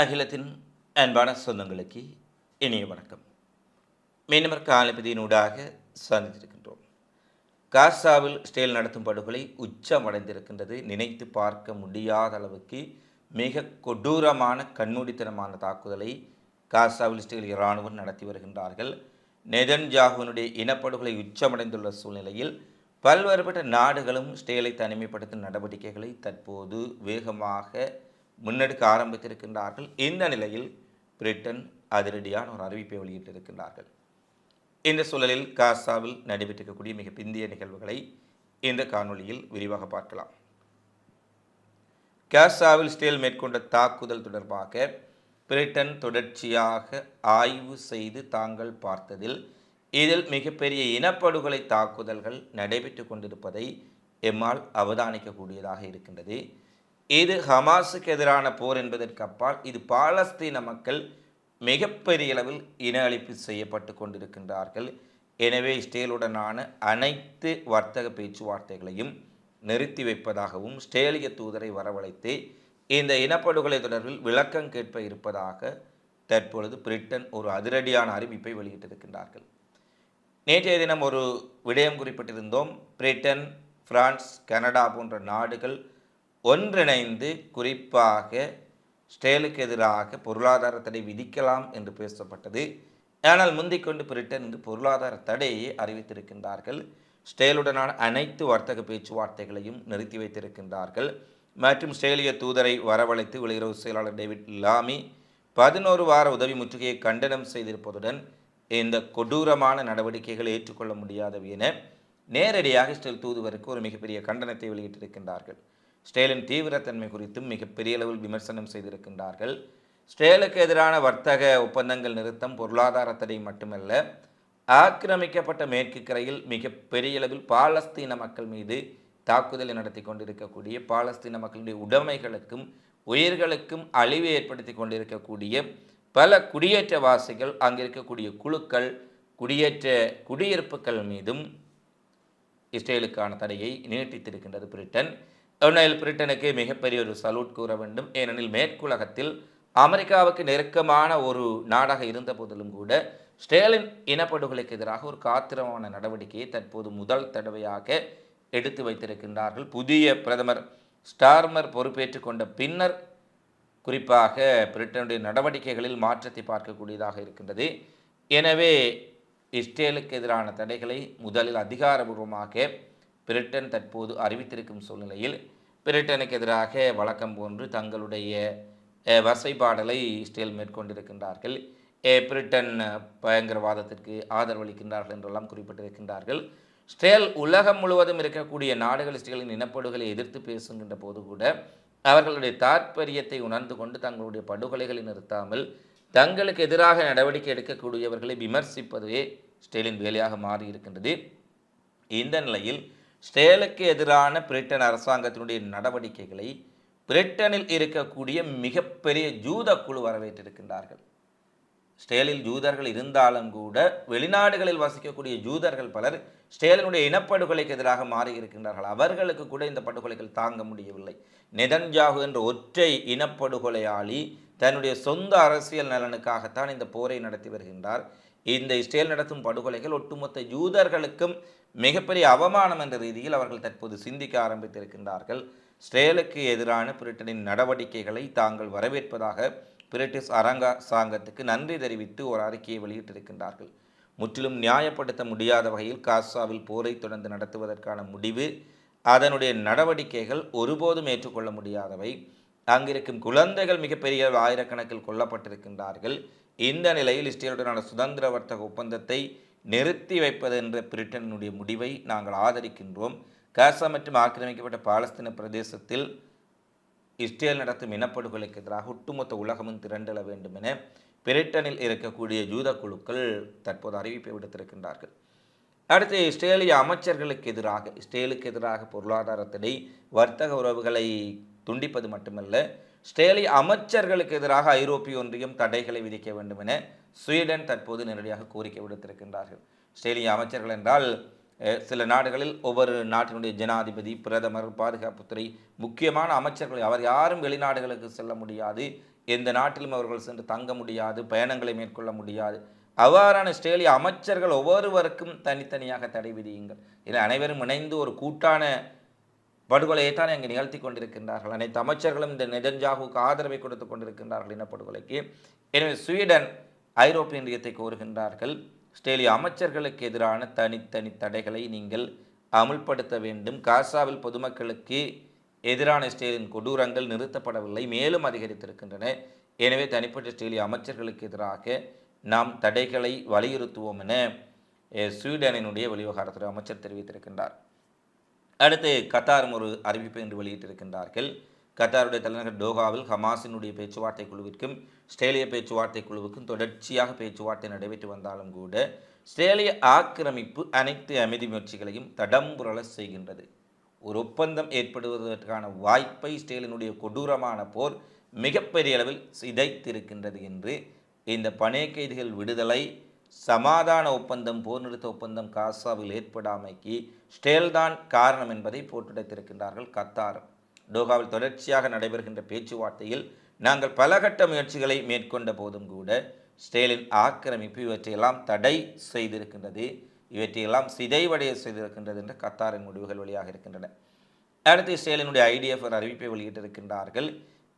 அகிலத்தின் அன்பான சொந்தங்களுக்கு இனிய வணக்கம். மீனவர் காலப்பதியினூடாக சந்தித்திருக்கின்றோம். காசாவில் ஸ்டேல் நடத்தும் படுகொலை உச்சமடைந்திருக்கின்றது. நினைத்து பார்க்க முடியாத அளவுக்கு மிக கொடூரமான கண்மூடித்தனமான தாக்குதலை காசாவில் ஸ்டேல் இராணுவம் நடத்தி வருகின்றார்கள். நெதன் ஜாகுனுடைய இனப்படுகொலை உச்சமடைந்துள்ள சூழ்நிலையில் பல்வேறுபட்ட நாடுகளும் ஸ்டேலை தனிமைப்படுத்தும் நடவடிக்கைகளை தற்போது வேகமாக முன்னெடுக்க ஆரம்பித்திருக்கின்றார்கள். இந்த நிலையில் பிரிட்டன் அதிரடியான ஒரு அறிவிப்பை வெளியிட்டிருக்கின்றார்கள். இந்த சூழலில் காசாவில் நடைபெற்றிருக்கக்கூடிய மிக பிந்திய நிகழ்வுகளை இந்த காணொளியில் விரிவாக பார்க்கலாம். காசாவில் ஸ்டேல் மேற்கொண்ட தாக்குதல் தொடர்பாக பிரிட்டன் தொடர்ச்சியாக ஆய்வு செய்து தாங்கள் பார்த்ததில் இதில் மிகப்பெரிய இனப்படுகொலை தாக்குதல்கள் நடைபெற்று கொண்டிருப்பதை எம்மால் அவதானிக்கக்கூடியதாக இருக்கின்றது. இது ஹமாஸுக்கு எதிரான போர் என்பதற்கு அப்பால் இது பாலஸ்தீன மக்கள் மிகப்பெரிய அளவில் இன அழிப்பு செய்யப்பட்டு கொண்டிருக்கின்றார்கள். எனவே ஸ்டேலுடனான அனைத்து வர்த்தக பேச்சுவார்த்தைகளையும் நிறுத்தி வைப்பதாகவும் ஸ்டேலிய தூதரை வரவழைத்து இந்த இனப்படுகொலை தொடர்பில் விளக்கம் கேட்ப இருப்பதாக தற்பொழுது பிரிட்டன் ஒரு அதிரடியான அறிவிப்பை வெளியிட்டிருக்கின்றார்கள். நேற்றைய தினம் ஒரு விடயம் குறிப்பிட்டிருந்தோம். பிரிட்டன் பிரான்ஸ் கனடா போன்ற நாடுகள் ஒன்றிணைந்து குறிப்பாக ஸ்டேலுக்கு எதிராக பொருளாதார தடை விதிக்கலாம் என்று பேசப்பட்டது. ஆனால் முந்திக்கொண்டு பிரிட்டன் இன்று பொருளாதார தடையை அறிவித்திருக்கின்றார்கள். ஸ்டேலுடனான அனைத்து வர்த்தக பேச்சுவார்த்தைகளையும் நிறுத்தி வைத்திருக்கின்றார்கள். மற்றும் ஸ்டேலிய தூதரை வரவழைத்து வெளியுறவு செயலாளர் டேவிட் லாமி பதினோரு வார உதவி முற்றுகையை கண்டனம் செய்திருப்பதுடன் இந்த கொடூரமான நடவடிக்கைகளை ஏற்றுக்கொள்ள முடியாதவை என நேரடியாக ஸ்டேல் தூதுவருக்கு ஒரு மிகப்பெரிய கண்டனத்தை வெளியிட்டிருக்கின்றார்கள். ஸ்டேலின் தீவிரத்தன்மை குறித்தும் மிகப்பெரிய அளவில் விமர்சனம் செய்திருக்கின்றார்கள். ஸ்டேலுக்கு எதிரான வர்த்தக ஒப்பந்தங்கள் நிறுத்தம் பொருளாதார தடை மட்டுமல்ல ஆக்கிரமிக்கப்பட்ட மேற்கு கரையில் மிகப்பெரிய அளவில் பாலஸ்தீன மக்கள் மீது தாக்குதலை நடத்தி கொண்டிருக்கக்கூடிய பாலஸ்தீன மக்களுடைய உடைமைகளுக்கும் உயிர்களுக்கும் அழிவை ஏற்படுத்தி கொண்டிருக்கக்கூடிய பல குடியேற்றவாசிகள் அங்கே இருக்கக்கூடிய குழுக்கள் குடியேற்ற குடியிருப்புகள் மீதும் இஸ்ரேலுக்கான தடையை நீட்டித்திருக்கின்றது பிரிட்டன். உண்மையில் பிரிட்டனுக்கு மிகப்பெரிய ஒரு சல்யூட் கூற வேண்டும். ஏனெனில் மேற்குலகத்தில் அமெரிக்காவுக்கு நெருக்கமான ஒரு நாடாக இருந்த போதிலும் கூட ஸ்டேலின் இனப்படுகொலைக்கு எதிராக ஒரு காத்திரமான நடவடிக்கையை தற்போது முதல் தடவையாக எடுத்து வைத்திருக்கின்றார்கள். புதிய பிரதமர் ஸ்டார்மர் பொறுப்பேற்று கொண்ட பின்னர் குறிப்பாக பிரிட்டனுடைய நடவடிக்கைகளில் மாற்றத்தை பார்க்கக்கூடியதாக இருக்கின்றது. எனவே இஸ்ரேலுக்கு எதிரான தடைகளை முதலில் அதிகாரபூர்வமாக பிரிட்டன் தற்போது அறிவித்திருக்கும் சூழ்நிலையில் பிரிட்டனுக்கு எதிராக வழக்கம் போன்று தங்களுடைய வசைபாடலை இஸ்ரேல் மேற்கொண்டிருக்கின்றார்கள். பிரிட்டன் பயங்கரவாதத்திற்கு ஆதரவளிக்கின்றார்கள் என்றெல்லாம் குறிப்பிட்டிருக்கின்றார்கள். ஸ்டேல் உலகம் முழுவதும் இருக்கக்கூடிய நாடுகள் இஸ்ரேலின் இனப்படுகளை எதிர்த்து பேசுகின்ற போது கூட அவர்களுடைய தாற்பயத்தை உணர்ந்து கொண்டு தங்களுடைய படுகொலைகளை நிறுத்தாமல் தங்களுக்கு எதிராக நடவடிக்கை எடுக்கக்கூடியவர்களை விமர்சிப்பதுவே ஸ்டேலின் வேலையாக மாறியிருக்கின்றது. இந்த நிலையில் ஸ்டேலுக்கு எதிரான பிரிட்டன் அரசாங்கத்தினுடைய நடவடிக்கைகளை பிரிட்டனில் இருக்கக்கூடிய மிகப்பெரிய ஜூத குழு வரவேற்றிருக்கின்றார்கள். ஸ்டேலில் ஜூதர்கள் இருந்தாலும் கூட வெளிநாடுகளில் வசிக்கக்கூடிய ஜூதர்கள் பலர் ஸ்டேலினுடைய இனப்படுகொலைக்கு எதிராக மாறி இருக்கின்றார்கள் அவர்களுக்கு கூட இந்த படுகொலைகள் தாங்க முடியவில்லை. நெதன்ஜாகு என்ற ஒற்றை இனப்படுகொலையாளி தன்னுடைய சொந்த அரசியல் நலனுக்காகத்தான் இந்த போரை நடத்தி வருகின்றார். இந்த இஸ்ரேல் நடத்தும் படுகொலைகள் ஒட்டுமொத்த யூதர்களுக்கும் மிகப்பெரிய அவமானம் என்ற ரீதியில் அவர்கள் தற்போது சிந்திக்க ஆரம்பித்திருக்கின்றார்கள். ஸ்ரேலுக்கு எதிரான பிரிட்டனின் நடவடிக்கைகளை தாங்கள் வரவேற்பதாக பிரிட்டிஷ் அரசாங்கத்துக்கு நன்றி தெரிவித்து ஒரு அறிக்கையை வெளியிட்டிருக்கின்றார்கள். முற்றிலும் நியாயப்படுத்த முடியாத வகையில் காசாவில் போரை தொடர்ந்து நடத்துவதற்கான முடிவு அதனுடைய நடவடிக்கைகள் ஒருபோதும் ஏற்றுக்கொள்ள முடியாதவை. அங்கிருக்கும் குழந்தைகள் மிகப்பெரிய ஆயிரக்கணக்கில் கொல்லப்பட்டிருக்கின்றார்கள். இந்த நிலையில் இஸ்ரேலுடனான சுதந்திர வர்த்தக ஒப்பந்தத்தை நிறுத்தி வைப்பது என்ற பிரிட்டனுடைய முடிவை நாங்கள் ஆதரிக்கின்றோம். காசா மற்றும் ஆக்கிரமிக்கப்பட்ட பாலஸ்தீன பிரதேசத்தில் இஸ்ரேல் நடத்தும் இனப்படுகொலைக்கு எதிராக ஒட்டுமொத்த உலகமும் திரண்டெழ வேண்டும் என பிரிட்டனில் இருக்கக்கூடிய ஜூத குழுக்கள் தற்போது அறிவிப்பை விடுத்திருக்கின்றார்கள். அடுத்து இஸ்ரேலிய அமைச்சர்களுக்கு எதிராக இஸ்ரேலுக்கு எதிராக பொருளாதாரத்தினை வர்த்தக உறவுகளை துண்டிப்பது மட்டுமல்ல ஸ்டேலி அமைச்சர்களுக்கு எதிராக ஐரோப்பிய ஒன்றியம் தடைகளை விதிக்க வேண்டும் என ஸ்வீடன் தற்போது நேரடியாக கோரிக்கை விடுத்திருக்கின்றார்கள். ஸ்டேலிய அமைச்சர்கள் என்றால் சில நாடுகளில் ஒவ்வொரு நாட்டினுடைய ஜனாதிபதி பிரதமர் பாதுகாப்புத்துறை முக்கியமான அமைச்சர்கள். அவர் யாரும் வெளிநாடுகளுக்கு செல்ல முடியாது. எந்த நாட்டிலும் அவர்கள் சென்று தங்க முடியாது பயணங்களை மேற்கொள்ள முடியாது. அவ்வாறான ஸ்டேலிய அமைச்சர்கள் ஒவ்வொருவருக்கும் தனித்தனியாக தடை விதியுங்கள். இதில் அனைவரும் இணைந்து ஒரு கூட்டான படுகொலையை தான் நிகழ்த்தி கொண்டிருக்கின்றார்கள். அனைத்து அமைச்சர்களும் இந்த நெதன்ஜாகுக்கு ஆதரவை கொடுத்து கொண்டிருக்கின்றார்கள் இனப்படுகொலைக்கு எனவே ஸ்வீடன் ஐரோப்பிய ஒன்றியத்தை கோருகின்றார்கள். ஸ்டேலிய அமைச்சர்களுக்கு எதிரான தனித்தனி தடைகளை நீங்கள் அமுல்படுத்த வேண்டும். காசாவில் பொதுமக்களுக்கு எதிரான ஸ்டேலின் கொடூரங்கள் நிறுத்தப்படவில்லை. மேலும் அதிகரித்திருக்கின்றன. எனவே தனிப்பட்ட ஸ்டேலிய அமைச்சர்களுக்கு எதிராக நாம் தடைகளை வலியுறுத்துவோம் என ஸ்வீடனினுடைய வெளிவகாரத்துறை அமைச்சர் தெரிவித்திருக்கின்றார். அடுத்து கத்தாரும் ஒரு அறிவிப்பு என்று வெளியிட்டிருக்கின்றார்கள். கத்தாருடைய தலைநகர் டோகாவில் ஹமாஸினுடைய பேச்சுவார்த்தை குழுவிற்கும் ஸ்ட்ரேலிய பேச்சுவார்த்தை குழுவுக்கும் தொடர்ச்சியாக பேச்சுவார்த்தை நடைபெற்று வந்தாலும் கூட ஸ்ட்ரேலிய ஆக்கிரமிப்பு அனைத்து அமைதி முயற்சிகளையும் தடம்புரள செய்கின்றது. ஒரு ஒப்பந்தம் ஏற்படுவதற்கான வாய்ப்பை ஸ்டேலினுடைய கொடூரமான போர் மிகப்பெரிய அளவில் சிதைத்திருக்கின்றது என்று இந்த பணைய கைதிகள் விடுதலை சமாதான ஒப்பந்தம் போர் நிறுத்த ஒப்பந்தம் காசாவில் ஏற்படாமைக்கு ஸ்டேல்தான் காரணம் என்பதை போட்டுடைத்திருக்கின்றார்கள் கத்தார். டோகாவில் தொடர்ச்சியாக நடைபெறுகின்ற பேச்சுவார்த்தையில் நாங்கள் பலகட்ட முயற்சிகளை மேற்கொண்ட போதும் கூட ஸ்டேலின் ஆக்கிரமிப்பு இவற்றையெல்லாம் தடை செய்திருக்கின்றது. இவற்றையெல்லாம் சிதைவடைய செய்திருக்கின்றது என்ற கத்தாரின் முடிவுகள் வெளியாக இருக்கின்றன. அடுத்து ஸ்டேலினுடைய ஐடிஎஃப் ஒரு அறிவிப்பை வெளியிட்டிருக்கின்றார்கள்.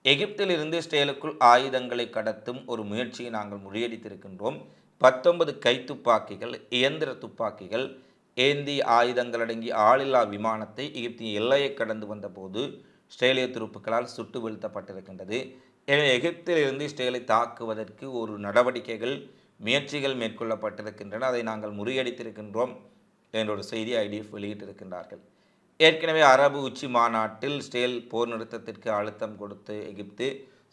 எகிப்திலிருந்து ஸ்டேலுக்குள் ஆயுதங்களை கடத்தும் ஒரு முயற்சியை நாங்கள் முறியடித்திருக்கின்றோம். பத்தொன்பது கைத்துப்பாக்கிகள் இயந்திர துப்பாக்கிகள் ஏந்தி ஆயுதங்கள் அடங்கிய ஆளில்லா விமானத்தை எகிப்தின் எல்லையை கடந்து வந்தபோது ஸ்ட்ரேலிய துருப்புக்களால் சுட்டு வீழ்த்தப்பட்டிருக்கின்றது. எனவே எகிப்திலிருந்து இஸ்ரேலை தாக்குவதற்கு ஒரு நடவடிக்கைகள் முயற்சிகள் மேற்கொள்ளப்பட்டிருக்கின்றன. அதை நாங்கள் முறியடித்திருக்கின்றோம் என்ற ஒரு செய்தி ஐடிஎஃப் வெளியிட்டிருக்கின்றார்கள். ஏற்கனவே அரபு உச்சி மாநாட்டில் ஸ்டேல் போர் நிறுத்தத்திற்கு அழுத்தம் கொடுத்து எகிப்து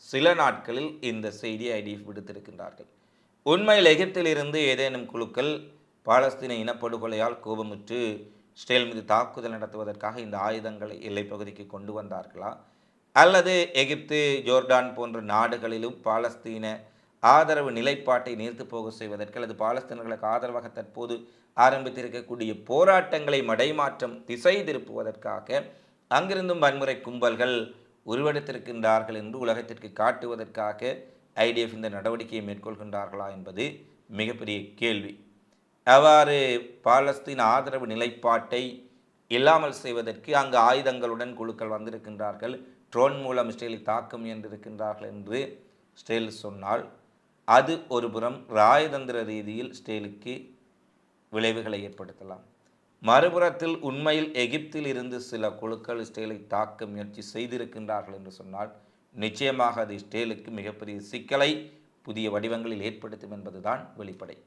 சில நாட்களில் இந்த செய்தியை ஐடிஎஃப் விடுத்திருக்கின்றார்கள். உண்மையில் எகிப்திலிருந்து ஏதேனும் குழுக்கள் பாலஸ்தீன இனப்படுகொலையால் கோபமுற்று ஸ்டேல் மீது தாக்குதல் நடத்துவதற்காக இந்த ஆயுதங்களை எல்லைப்பகுதிக்கு கொண்டு வந்தார்களா? அல்லது எகிப்து ஜோர்டான் போன்ற நாடுகளிலும் பாலஸ்தீன ஆதரவு நிலைப்பாட்டை நீர்த்து போக செய்வதற்கு அல்லது பாலஸ்தீனர்களுக்கு ஆதரவாக தற்போது ஆரம்பித்திருக்கக்கூடிய போராட்டங்களை மடைமாற்றம் திசை திருப்புவதற்காக அங்கிருந்தும் வன்முறை கும்பல்கள் உருவெடுத்திருக்கின்றார்கள் என்று உலகத்திற்கு காட்டுவதற்காக ஐடிஎஃப் இந்த நடவடிக்கையை மேற்கொள்கின்றார்களா என்பது மிகப்பெரிய கேள்வி. அவ்வாறு பாலஸ்தீன் ஆதரவு நிலைப்பாட்டை இல்லாமல் செய்வதற்கு அங்கு ஆயுதங்களுடன் குழுக்கள் வந்திருக்கின்றார்கள். ட்ரோன் மூலம் இஸ்ரேலை தாக்கும் என்றிருக்கின்றார்கள் என்று ஸ்டேல் சொன்னால் அது ஒரு புறம் ராயதந்திர ரீதியில் ஸ்டேலுக்கு விளைவுகளை ஏற்படுத்தலாம். மறுபுறத்தில் உண்மையில் எகிப்தில் இருந்து சில குழுக்கள் இஸ்ரேலை தாக்க முயற்சி செய்திருக்கின்றார்கள் என்று சொன்னால் நிச்சயமாக அது இஸ்ரேலுக்கு மிகப்பெரிய சிக்கலை புதிய வடிவங்களில் ஏற்படுத்தும் என்பதுதான் வெளிப்படை.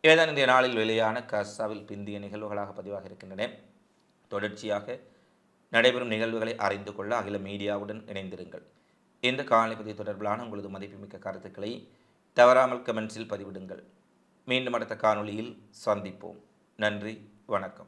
ஏதான் இன்றைய நாளில் வெளியான கர்சாவில் பிந்திய நிகழ்வுகளாக பதிவாக இருக்கின்றன. தொடர்ச்சியாக நடைபெறும் நிகழ்வுகளை அறிந்து கொள்ள அகில மீடியாவுடன் இணைந்திருங்கள். இந்த காணொலி தொடர்பிலான உங்களது மதிப்புமிக்க கருத்துக்களை தவறாமல் கமெண்ட்ஸில் பதிவிடுங்கள். மீண்டும் அடுத்த காணொளியில் சந்திப்போம். நன்றி வணக்கம்.